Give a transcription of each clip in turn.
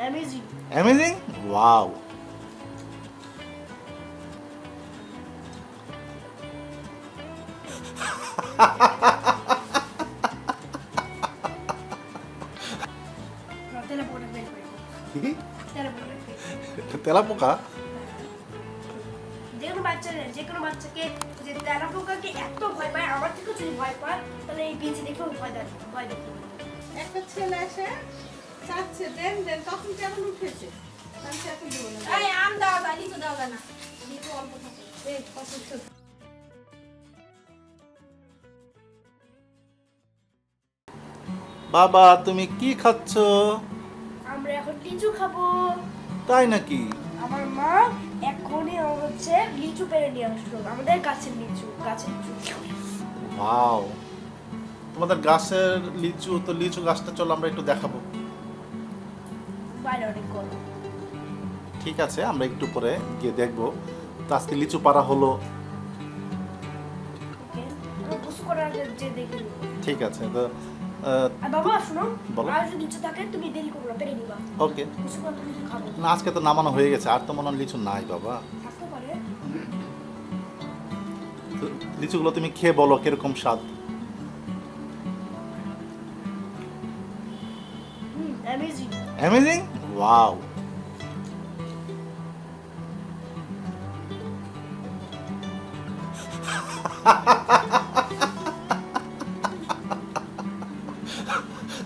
Amazing amazing wow তেলে পোকা যে কোনো বাচ্চা যে কোনো বাচ্চাকে যে তেলা পোকাকে এত ভয় পায় আমার থেকেও যদি ভয় পায় তাহলে এই পিঞ্চি দেখেও ভয় ভয় দেখতে। একটা ছেলে এসে চাচ্ছে দেন দেন তখন কেমন উঠেছে? আমি সে দেবো না। এই আম দেওয়া যায় লিচু দেওয়া না। লিচু অল্প থাকে। এই অসুস্থ বাবা তুমি কি খাচ্ছ? আমরা এখন লিচু খাব। তাই নাকি? আমার মা এখনই হচ্ছে লিচু পেরে নিয়ে আসলো। আমাদের গাছের লিচু গাছের লিচু। ওয়াও। তোমাদের গাছের লিচু তো লিচু গাছটা চলো আমরা একটু দেখাবো। ঠিক আছে আমরা একটু পরে গিয়ে দেখব। তো আজকে লিচু পাড়া হলো। ঠিক আছে তো বাবা শোনো তুমি দেরি করো নিবা। ওকে। না আজকে তো নামানো হয়ে গেছে আর তো মনে হয় লিচু নাই বাবা। লিচুগুলো তুমি খেয়ে বলো কীরকম স্বাদ? অ্যামেজিং অ্যামেজিং ওয়াও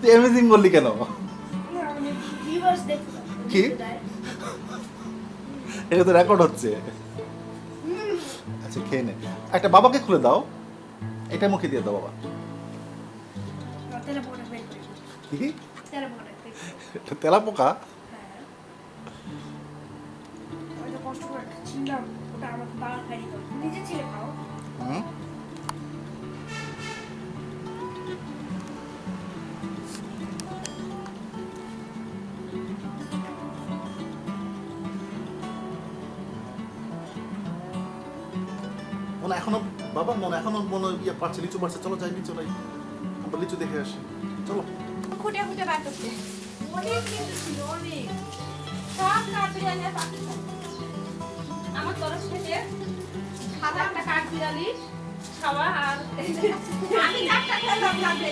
তুই অ্যামেজিং বললি কেন? আমাদের কি? এটা তো রেকর্ড হচ্ছে। আচ্ছা খেয়ে নে। একটা বাবাকে খুলে দাও। এটা মুখে দিয়ে দাও বাবা। তেলা পোকা করে ওটা আমাকে বাবা খাই দিত নিজে ছিলে খাও। হুম? মনে এখনও বাবা মনে এখনও মনে ইয়ে পারছে লিচু পারছে। চলো যাই লিচু নাই আমরা লিচু দেখে আসি। চলো। খুঁটে খুঁটে বার অনেক লিচু ছিল অনেক। সব কাঠ বিড়ালি আর থেকে সাদা একটা কাঠ বিড়ালি খাওয়া আর আমি খেলাম লাগবে।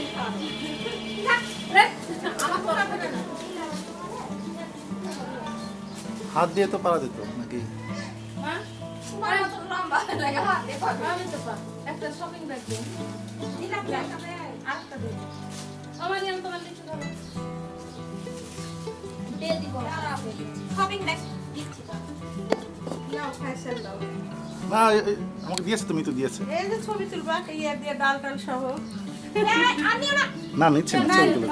হাত দিয়ে তো পারা যেত নাকি? হ্যাঁ? একটা শপিং ব্যাগ দিন দিলাম কি একটা ব্যাগ আরেকটা দিন আমার নিয়ম তোমার লিচু ধরো। শপিং ব্যাগ দিচ্ছি। ফ্যাশন দাও না আমাকে দিয়েছে তুমি তো দিয়েছে। এই যে ছবি তুলবা ইয়ে দিয়ে ডাল টাল সহ। না না নিচ্ছে না না, ছবি তুলে।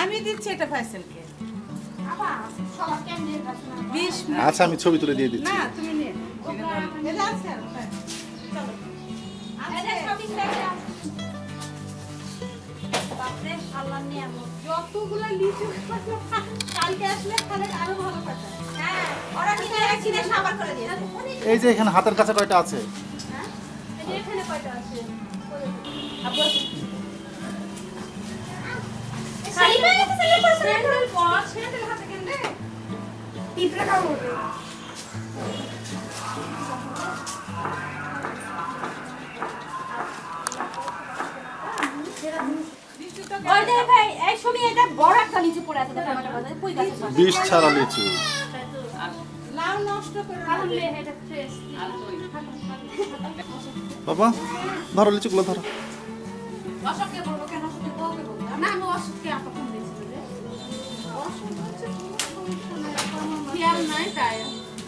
আমি দিচ্ছি এটা ফ্যাশনকে আচ্ছা আমি ছবি তুলে দিয়ে দিচ্ছি। না তুমি নিয়ে এটা আছে আর হ্যাঁ। আছে। বাপরে আল্লাহ যতগুলো লিচু কালকে আসলে খালে আরও ভালো কথা এই যে এখানে হাতের কাছে কয়টা আছে? এই যে এখানে কয়টা আছে? আপু স্যান্ডেল পর স্যান্ডেল হাতে কেন পিঁপড়ে কামড় লিচু তো ওই যে ভাই এই সময় এটা বড় একটা নিচে পড়ে আছে দেখো আমার কাছে কই গাছে বিষ ছাড়া লিচু। লাউ নষ্ট করে তাহলে এটা ফ্রেশ বাবা ধরো লিচুগুলো ধরো। অশোককে বলব কেন অশোককে বউকে বলব? না আমি অশোককে আপা ফোন দিয়েছিল যে অসুখ হচ্ছে কোনো সমস্যা নাই, আমার মা খেয়াল নাই তাই।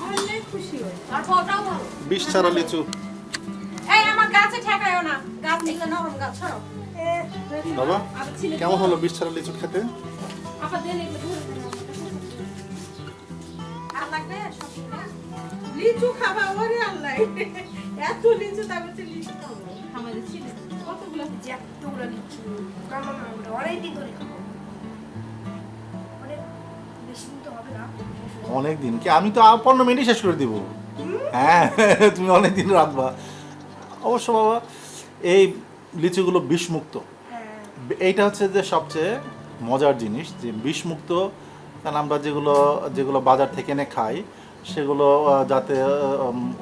অনেক খুশি হয় আর বউটাও ভালো বিষ ছাড়া লিচু। এই আমার গাছে ঠেকায়ও না। গাছ এগুলো নরম গাছ ছাড়ো বাবা কেমন হলো বিষ ছাড়া লিচু খেতে? আপা দেন এগুলো ধরে দেন আর লাগবে? লিচু খাবা ওরে আল্লাহ। এত লিচু তার মধ্যে লিচু খাব। আমাদের ছিল কতগুলো যে এতগুলো লিচু। কামড় কামড়ে অনেক দিন ধরে খাব। দিন তো অনেক দিন কি আমি তো পনেরো মিনিট শেষ করে দিব। হ্যাঁ তুমি অনেক দিন রাখবা অবশ্য বাবা এই লিচুগুলো বিষমুক্ত। হ্যাঁ। এইটা হচ্ছে যে সবচেয়ে মজার জিনিস যে বিষমুক্ত কারণ আমরা যেগুলো যেগুলো বাজার থেকে এনে খাই সেগুলো যাতে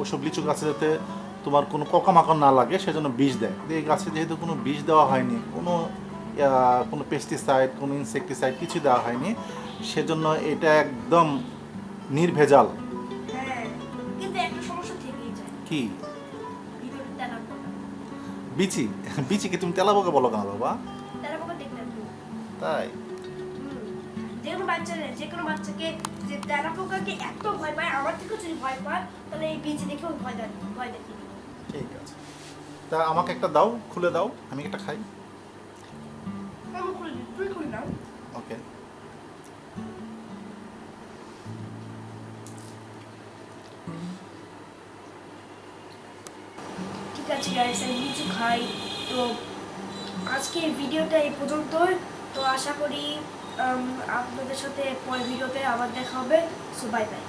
ওসব লিচু গাছে যাতে তোমার কোনো পোকামাকড় না লাগে সেজন্য বিষ দেয়। এই গাছে যেহেতু কোনো বিষ দেওয়া হয়নি কোনো কোনো পেস্টিসাইড কোনো ইনসেকটিসাইড কিছু দেওয়া হয়নি সেজন্য এটা একদম নির্ভেজাল। হ্যাঁ কি? বিচি? বিচিকে তুমি তেলাপোকা বলো কেন বাবা? তাই। যে বাচ্চা যে কোনো বাচ্চাকে যে তেলা পোকাকে এত ভয় পায় আমার থেকেও যদি ভয় পায় তাহলে এই বীজ দেখেও ভয় দেয় ভয় দেখিয়ে দিবে। ঠিক আছে। তা আমাকে একটা দাও খুলে দাও আমি একটা খাই। আমি খুলে দিই তুই খুলে নাও। ওকে। ঠিক আছে গাইস আমি কিছু খাই। তো আজকে ভিডিওটা এই পর্যন্তই। তো আশা করি আপনাদের সাথে পরে ভিডিওতে আবার দেখা হবে। So bye bye